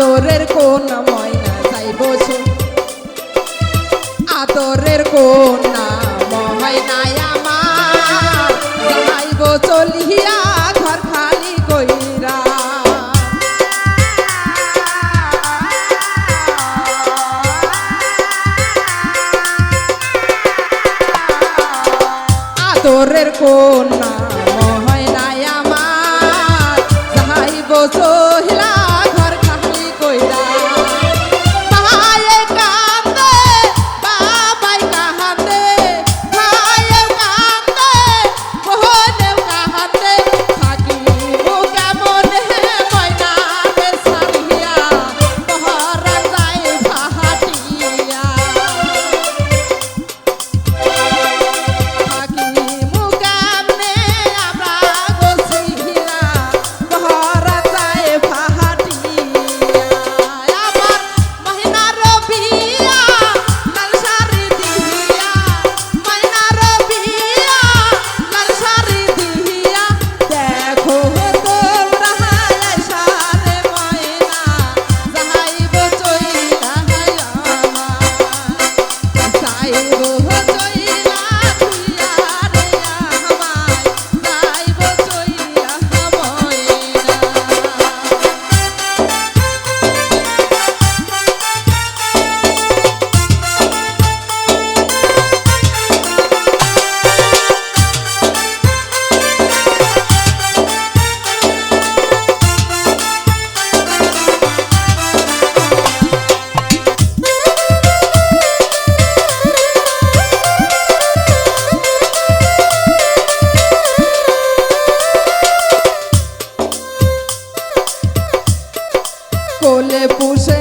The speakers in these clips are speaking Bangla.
কোন ময়না যাইব চল আদরের কন্যা পুষে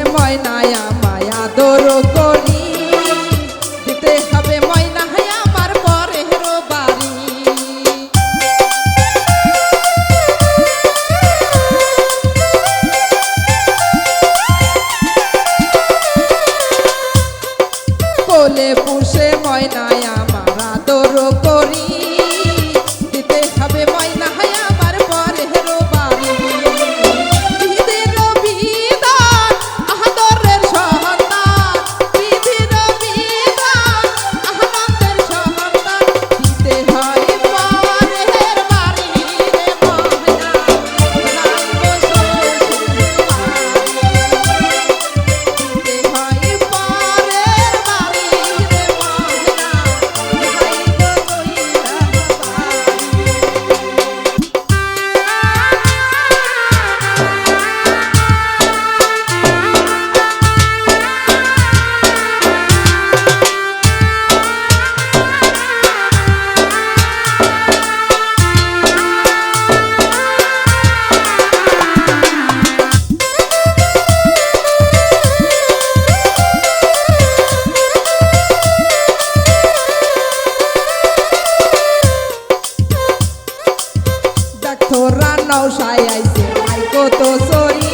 আই